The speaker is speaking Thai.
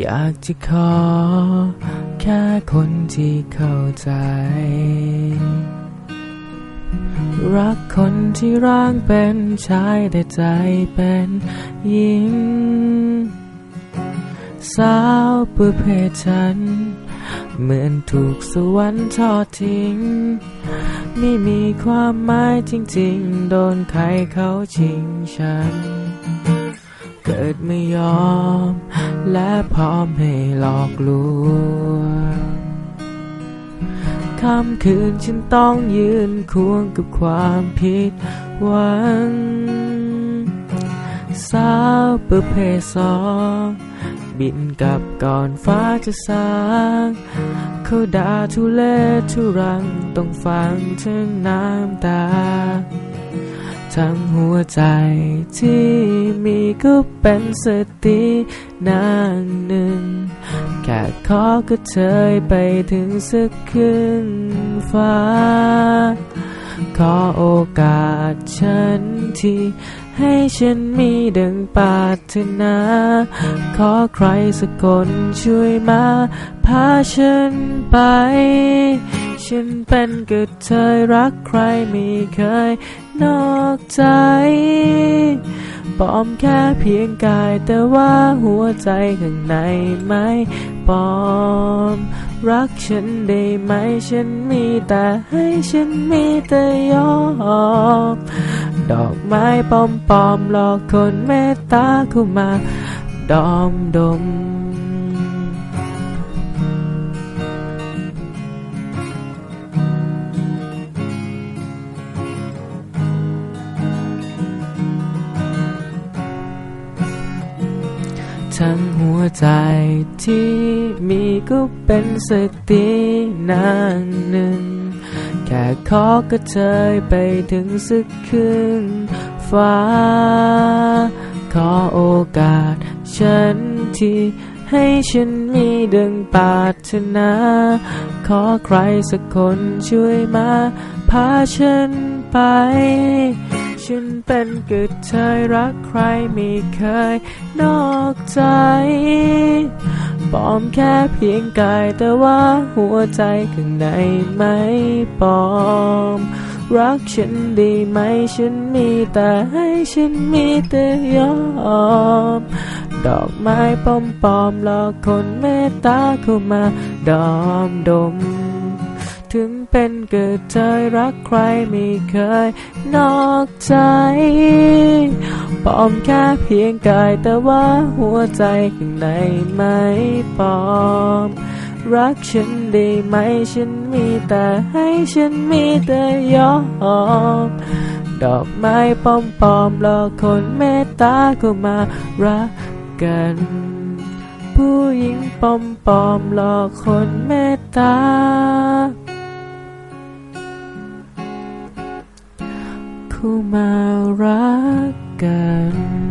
อยากจะขอ แค่คนที่เข้าใจ รักคนที่ร่างเป็นชายแต่ใจเป็นหญิง สาวประเภทฉัน เหมือนถูกสวรรค์ทอดทิ้ง ไม่มีความหมายจริง ๆ โดนใครเขาชิงฉัน เกิดไม่ยอม และพร้อมให้หลอกลวงค่ำคืนฉันต้องยืนควงกับความผิดหวัง สาวประเภทสอง บินกลับก่อนฟ้าจะสางเขาด่าทุเลทุรังต้องฟังถึงน้ำตา ทั้งหัวใจที่มีก็เป็นสตินางหนึ่ง แค่ขอก็เชยไปถึงสักขึ้นฟ้า ขอโอกาสฉันที่ ให้ฉันมีดังปรารถนา ขอใครสักคนช่วยมาพาฉันไป ฉันเป็นกระเทยรักใครไม่เคยนอกใจปลอมแค่เพียงกายแต่ว่าหัวใจข้างในไม่ปลอม รักฉันได้ไหมฉันมีแต่ให้ฉันมีแต่ยอม ดอกไม้ปอมปอมๆหลอกคนเมตตาเข้ามา ดอมดม ทั้งหัวใจที่มีก็เป็นสตินางหนึ่ง ค่ขอกระเทยไปถึงสักครึ่งฟ้า ขอโอกาสฉันที่ให้ฉันมีดังปรารถนา ขอใครสักคนช่วยมาพาฉันไป ฉันเป็นกระเทยรักใครไม่เคยนอกใจ ปลอมแค่เพียงกายแต่ว่าหัวใจข้างในไม่ปลอม รักฉันดีไหมฉันมีแต่ให้ฉันมีแต่ยอม ดอกไม้ปอมปอมๆหลอกคนเมตตาเข้ามาดอมดม ถึงเป็นเกิดเธอรักใครไม่เคยนอกใจปลอมแค่เพียงกายแต่ว่าหัวใจข้างในไม่ปลอม รักฉันได้ไหมฉันมีแต่ให้ฉันมีแต่ยอมดอกไม้ปอมปอมๆหลอคนเมตตาเขามารักกัน ผู้หญิงปอมปอมๆหลอคนเมตตา เข้ามารักกัน